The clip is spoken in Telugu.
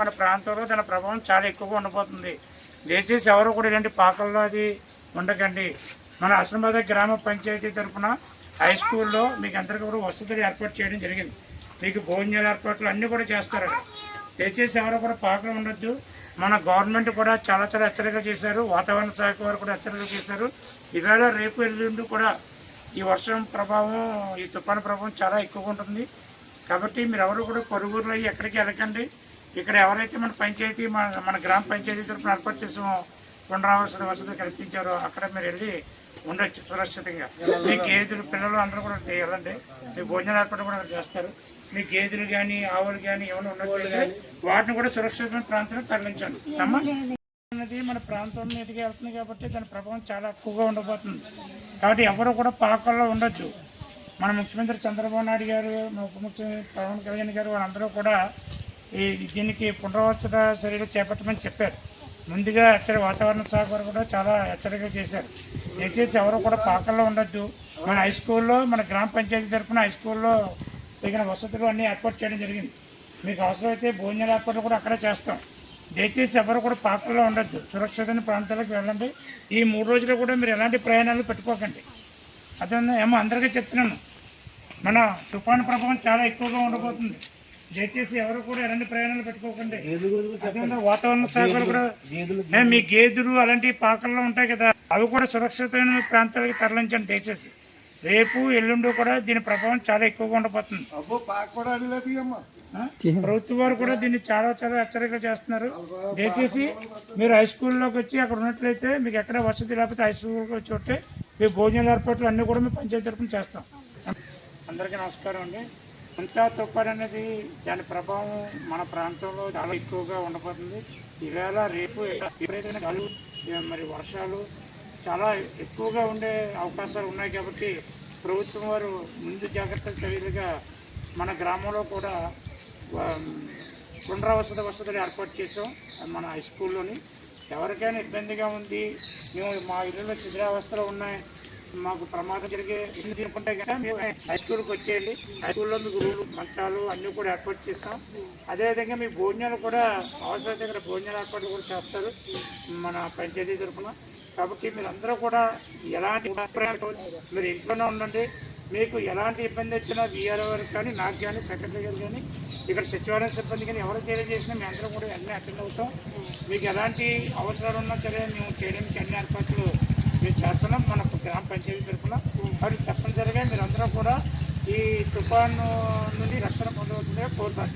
మన ప్రాంతంలో దాని ప్రభావం చాలా ఎక్కువగా ఉండబోతుంది. దయచేసి ఎవరు కూడా ఇలాంటి పాకల్లో అది ఉండకండి. మన అసంబాద గ్రామ పంచాయతీ తరఫున హై స్కూల్లో మీకు అందరికీ కూడా వసతులు ఏర్పాటు చేయడం జరిగింది. మీకు భోజనాలు ఏర్పాట్లు అన్నీ కూడా చేస్తారు. దయచేసి ఎవరు కూడా పాకలు ఉండొద్దు. మన గవర్నమెంట్ కూడా చాలా చాలా హెచ్చరిక చేశారు. వాతావరణ శాఖ వారు కూడా హెచ్చరిక చేశారు. ఈవేళ రేపు ఎల్లుండి కూడా ఈ వర్షం ప్రభావం ఈ తుఫాను ప్రభావం చాలా ఎక్కువగా ఉంటుంది. కాబట్టి మీరు ఎవరు కూడా పొరుగురులో ఎక్కడికి వెళ్ళకండి. ఇక్కడ ఎవరైతే మన పంచాయతీ మన మన గ్రామ పంచాయతీ తరఫున ఏర్పాటు చేసిన పునరావాస వసతి కల్పించారో అక్కడ మీరు వెళ్ళి ఉండొచ్చు సురక్షితంగా. మీ గేదెలు పిల్లలు అందరూ కూడా వెళ్ళండి. మీ భోజనాలు ఏర్పాటు కూడా చేస్తారు. మీ గేదెలు కానీ ఆవులు కానీ ఏమైనా ఉన్నట్లయితే వాటిని కూడా సురక్షితమైన ప్రాంతానికి తరలించండి. అమ్మా. అనేది మన ప్రాంతం మీదకి వెళ్తుంది కాబట్టి దాని ప్రభావం చాలా ఎక్కువగా ఉండబోతుంది. కాబట్టి ఎవరు కూడా పాకల్లో ఉండొచ్చు. మన ముఖ్యమంత్రి చంద్రబాబు నాయుడు గారు ఉప ముఖ్యమంత్రి పవన్ కళ్యాణ్ గారు వాళ్ళందరూ కూడా ఈ దీనికి పునరావసర చర్యలు చేపట్టమని చెప్పారు. ముందుగా హెచ్చరిక వాతావరణ శాఖ వారు కూడా చాలా హెచ్చరిక చేశారు. దయచేసి ఎవరు కూడా పాకల్లో ఉండొద్దు. మన హై స్కూల్లో మన గ్రామ పంచాయతీ తరఫున హై స్కూల్లో తగిన వసతులు అన్నీ ఏర్పాటు చేయడం జరిగింది. మీకు అవసరమైతే భోజనాలు ఏర్పాట్లు కూడా అక్కడే చేస్తాం. దయచేసి ఎవరు కూడా పాకల్లో ఉండొద్దు. సురక్షితమైన ప్రాంతాలకు వెళ్ళండి. ఈ మూడు రోజులు కూడా మీరు ఎలాంటి ప్రయాణాలు పెట్టుకోకండి. అదే ఏమో అందరికీ చెప్తున్నాను. మన తుఫాను ప్రభావం చాలా ఎక్కువగా ఉండబోతుంది. దయచేసి ఎవరు కూడా ఎలాంటి ప్రయాణాలు పెట్టుకోకండి. వాతావరణ శాఖ వారు కూడా ఏ, మీ గేదెలు అలాంటి పాకల్లో ఉంటాయి కదా అవి కూడా సురక్షితమైన ప్రాంతాలకు తరలించండి దయచేసి. రేపు ఎల్లుండి కూడా దీని ప్రభావం చాలా ఎక్కువగా ఉండబోతుంది? ప్రభుత్వం వారు కూడా దీన్ని చాలా చాలా హెచ్చరిక చేస్తున్నారు. దయచేసి మీరు హై స్కూల్లోకి వచ్చి అక్కడ ఉన్నట్లయితే మీకు ఎక్కడ వసతి లేకపోతే హై స్కూల్కి వచ్చి ఉంటే మీ భోజనాల ఏర్పాట్లు అన్నీ కూడా మీ పంచాయతీ తరఫున చేస్తాం. అందరికీ నమస్కారం అండి. అంతా తుఫాన్ అనేది దాని ప్రభావం మన ప్రాంతంలో చాలా ఎక్కువగా ఉండబోతుంది. ఈవేళ రేపు విపరీతమైన గాలు మరి వర్షాలు చాలా ఎక్కువగా ఉండే అవకాశాలు ఉన్నాయి కాబట్టి ప్రభుత్వం వారు ముందు జాగ్రత్త చర్యలుగా మన గ్రామంలో కూడా పునరావసత వసతులు ఏర్పాటు చేసాం మన హై స్కూల్లోని. ఎవరికైనా ఇబ్బందిగా ఉంది మేము మా ఇళ్ళలో చిద్రావస్థలో ఉన్నాయి మాకు ప్రమాదం జరిగే తీసుకుంటే కనుక మేము హై స్కూల్కి వచ్చేయండి. హై స్కూల్లో మీకు రూలు మంచాలు అన్నీ కూడా ఏర్పాటు చేస్తాం. అదేవిధంగా మీ భోజనాలు కూడా అవసరం దగ్గర భోజనాలు ఏర్పాట్లు కూడా చేస్తారు మన పంచాయతీ తరఫున. కాబట్టి మీరు అందరూ కూడా ఎలాంటి అభిప్రాయాలు మీరు ఇంట్లోనే ఉండండి. మీకు ఎలాంటి ఇబ్బంది వచ్చినా వీఆర్ఓ గారికి కానీ నాకు కానీ సెక్రటరీ గారు కానీ ఇక్కడ సచివాలయం సిబ్బంది కానీ ఎవరు తెలియజేసినా మేము అందరం కూడా అన్నీ అటెండ్ అవుతాం. మీకు ఎలాంటి అవసరాలు ఉన్నా సరే మేము చేయడానికి అన్ని ఏర్పాట్లు మేము చేస్తున్నాం మన గ్రామ పంచాయతీ తరఫున. మరి తప్పనిసరిగా మీరు అందరం కూడా ఈ తుఫాను నుండి రక్షణ పొందవలసిందిగా కోరుతాను